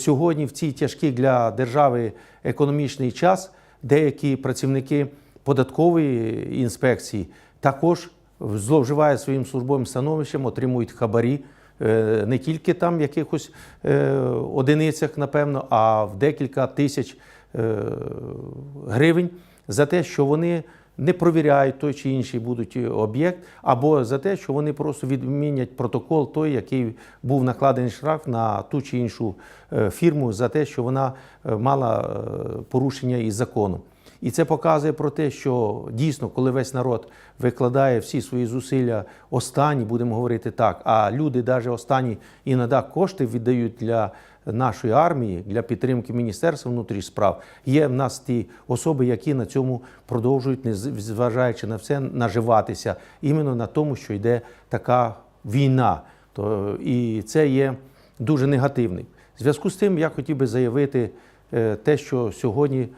Сьогодні, в цей тяжкий для держави економічний час, деякі працівники податкової інспекції також зловживають своїм службовим становищем, отримують хабарі е, не тільки там в якихось е, одиницях, напевно, а в декілька тисяч е, гривень за те, що вони не провіряють той чи інший будуть об'єкт, або за те, що вони просто відмінять протокол той, який був накладений штраф на ту чи іншу е, фірму за те, що вона е, мала е, порушення із законом. І це показує про те, що дійсно, коли весь народ викладає всі свої зусилля останні, будемо говорити так, а люди навіть останні іноді кошти віддають для нашої армії, для підтримки Міністерства внутрішніх справ, є в нас ті особи, які на цьому продовжують, незважаючи на все, наживатися іменно на тому, що йде така війна. То, і це є дуже негативним. Зв'язку з тим я хотів би заявити е, те, що сьогодні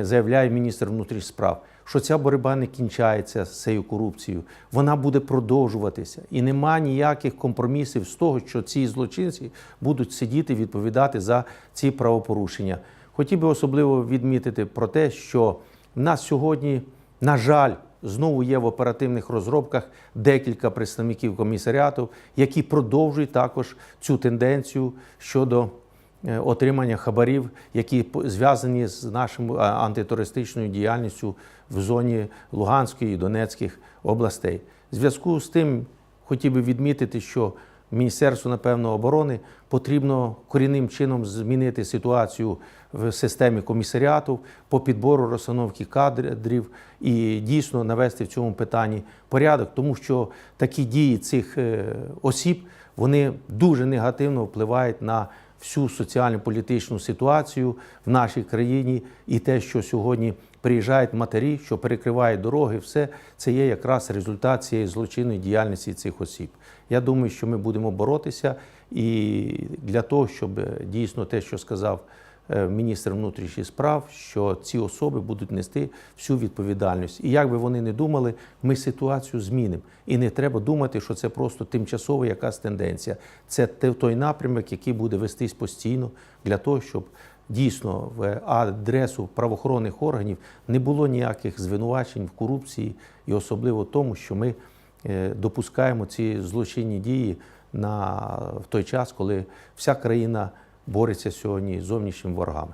заявляє міністр внутрішніх справ, що ця боротьба не кінчається з цією корупцією, вона буде продовжуватися. І нема ніяких компромісів з того, що ці злочинці будуть сидіти відповідати за ці правопорушення. Хотів би особливо відмітити про те, що в нас сьогодні, на жаль, Знову є в оперативних розробках декілька представників комісаріату, які продовжують також цю тенденцію щодо отримання хабарів, які зв'язані з нашою а, антитерористичною діяльністю в зоні Луганської і Донецьких областей. В зв'язку з тим хотів би відмітити, що Міністерству, напевно, оборони потрібно корінним чином змінити ситуацію в системі комісаріату по підбору розстановки кадрів і дійсно навести в цьому питанні порядок, тому що такі дії цих е, осіб вони дуже негативно впливають на всю соціально-політичну ситуацію в нашій країні, і те, що сьогодні приїжджають матері, що перекривають дороги, все це є якраз результат цієї злочинної діяльності цих осіб. Я думаю, що ми будемо боротися і для того, щоб е, дійсно те, що сказав е, міністр внутрішніх справ, що ці особи будуть нести всю відповідальність. І як би вони не думали, ми ситуацію змінимо. І не треба думати, що це просто тимчасова якась тенденція. Це той напрямок, який буде вестись постійно для того, щоб дійсно в адресу правоохоронних органів не було ніяких звинувачень в корупції, і особливо тому, що ми е, допускаємо ці злочинні дії на в той час, коли вся країна бореться сьогодні з зовнішніми ворогами.